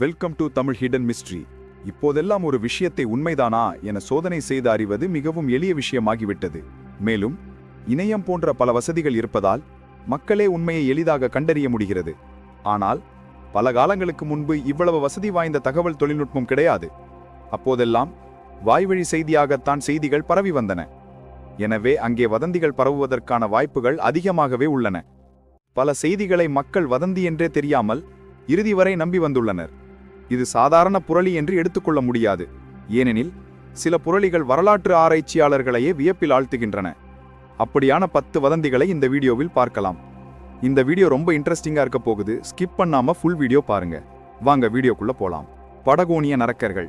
Welcome to Tamil hidden mystery இப்போதெல்லாம் ஒரு விஷயத்தை உண்மைதானா என சோதனை செய்து அறிவது மிகவும் எளிய விஷயமாகிவிட்டது. மேலும் இணையம் போன்ற பல வசதிகள் இருப்பதால் மக்களே உண்மையை எளிதாக கண்டறிய முடிகிறது. ஆனால் பல காலங்களுக்கு முன்பு இவ்வளவு வசதி வாய்ந்த தகவல் தொழில்நுட்பம் கிடையாது. அப்போதெல்லாம் வாய்வழி செய்தியாகத்தான் செய்திகள் பரவி வந்தன. எனவே அங்கே வதந்திகள் பரவுவதற்கான வாய்ப்புகள் அதிகமாகவே உள்ளன. பல செய்திகளை மக்கள் வதந்தி என்றே தெரியாமல் இறுதி வரை நம்பி வந்துள்ளனர். இது சாதாரண புரளி என்று எடுத்துக்கொள்ள முடியாது. ஏனெனில் சில புரளிகள் வரலாற்று ஆராய்ச்சியாளர்களையே வியப்பில் ஆழ்த்துகின்றன. அப்படியான பத்து வதந்திகளை இந்த வீடியோவில் பார்க்கலாம். இந்த வீடியோ ரொம்ப இன்ட்ரெஸ்டிங்காக இருக்க போகுது. ஸ்கிப் பண்ணாமல் ஃபுல் வீடியோ பாருங்க. வாங்க வீடியோக்குள்ளே போகலாம் படகோனிய நரக்கர்கள்.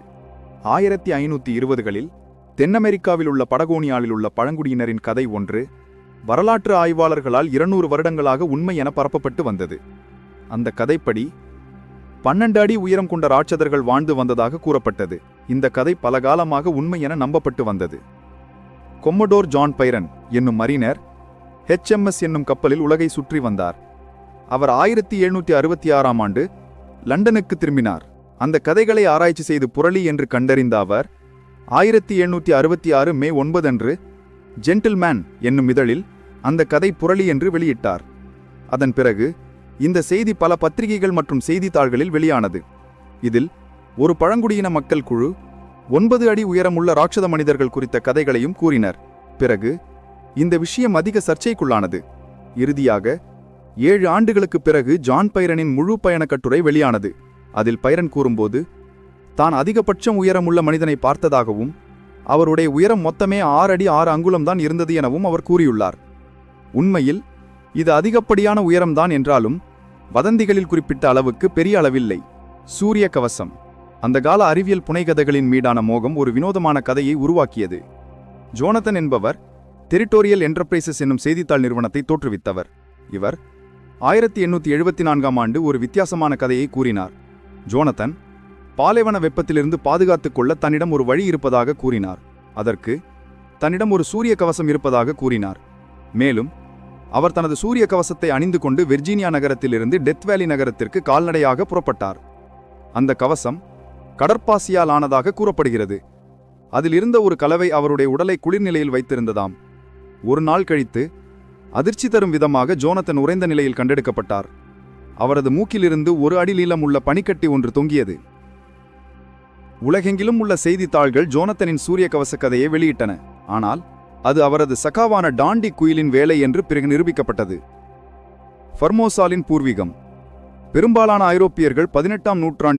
ஆயிரத்தி ஐநூற்றி இருபதுகளில் தென் அமெரிக்காவில் உள்ள படகோனியாவில் உள்ள பழங்குடியினரின் கதை ஒன்று வரலாற்று ஆய்வாளர்களால் இருநூறு வருடங்களாக உண்மை என பரப்பப்பட்டு வந்தது. அந்த கதைப்படி பன்னெண்டு அடி உயரம் கொண்ட ராட்சதர்கள் வாழ்ந்து வந்ததாக கூறப்பட்டது. இந்த கதை பல காலமாக உண்மை என நம்பப்பட்டு வந்தது. கொம்மடோர் ஜான் பைரன் என்னும் மரினர் ஹெச்எம்எஸ் என்னும் கப்பலில் உலகை சுற்றி வந்தார். அவர் ஆயிரத்தி எழுநூற்றி அறுபத்தி ஆறாம் ஆண்டு லண்டனுக்கு திரும்பினார். அந்த கதைகளை ஆராய்ச்சி செய்து புரளி என்று கண்டறிந்த அவர் ஆயிரத்தி எழுநூற்றி அறுபத்தி ஆறு மே ஒன்பதன்று ஜென்டில்மேன் என்னும் இதழில் அந்த கதை புரளி என்று வெளியிட்டார். அதன் பிறகு இந்த செய்தி பல பத்திரிகைகள் மற்றும் செய்தித்தாள்களில் வெளியானது. இதில் ஒரு பழங்குடியின மக்கள் குழு ஒன்பது அடி உயரமுள்ள ராட்சத மனிதர்கள் குறித்த கதைகளையும் கூறினர். பிறகு இந்த விஷயம் அதிக சர்ச்சைக்குள்ளானது. இறுதியாக ஏழு ஆண்டுகளுக்குப் பிறகு ஜான் பைரனின் முழு பயண கட்டுரை வெளியானது. அதில் பைரன் கூறும்போது தான் அதிகபட்சம் உயரமுள்ள மனிதனை பார்த்ததாகவும் அவருடைய உயரம் மொத்தமே ஆறு அடி ஆறு அங்குலம்தான் இருந்தது எனவும் அவர் கூறியுள்ளார். உண்மையில் இது அதிகப்படியான உயரம்தான் என்றாலும் வதந்திகளில் குறிப்பிட்ட அளவுக்கு பெரிய அளவில்லை. சூரிய கவசம். அந்த கால அறிவியல் புனைகதைகளின் மீதான மோகம் ஒரு வினோதமான கதையை உருவாக்கியது. ஜோனதன் என்பவர் டெரிட்டோரியல் என்டர்பிரைசஸ் என்னும் செய்தித்தாள் நிறுவனத்தை தோற்றுவித்தவர். இவர் ஆயிரத்தி எண்ணூற்றி எழுபத்தி நான்காம் ஆண்டு ஒரு வித்தியாசமான கதையை கூறினார். ஜோனதன் பாலைவன வெப்பத்திலிருந்து பாதுகாத்துக் கொள்ள தன்னிடம் ஒரு வழி இருப்பதாக கூறினார். அதற்கு தன்னிடம் ஒரு சூரிய கவசம் இருப்பதாக கூறினார். மேலும் அவர் தனது சூரிய கவசத்தை அணிந்து கொண்டு வெர்ஜீனியா நகரத்திலிருந்து டெத் வேலி நகரத்திற்கு கால்நடையாக புறப்பட்டார். அந்த கவசம் கடற்பாசியால் ஆனதாக கூறப்படுகிறது. அதில் இருந்த ஒரு கலவை அவருடைய உடலை குளிர்நிலையில் வைத்திருந்ததாம். ஒரு நாள் கழித்து அதிர்ச்சி தரும் விதமாக ஜோனத்தன் உறைந்த நிலையில் கண்டெடுக்கப்பட்டார். அவரது மூக்கிலிருந்து ஒரு அடி நீளம் உள்ள பனிக்கட்டி ஒன்று தொங்கியது. உலகெங்கிலும் உள்ள செய்தித்தாள்கள் ஜோனத்தனின் சூரிய கவச கதையை வெளியிட்டன. ஆனால் அது அவரது சகாவான டாண்டி குயிலின் வேலை என்று பிறகு நிரூபிக்கப்பட்டது. ஃபர்மோசாலின் பூர்வீகம். பெரும்பாலான ஐரோப்பியர்கள் பதினெட்டாம் நூற்றாண்டு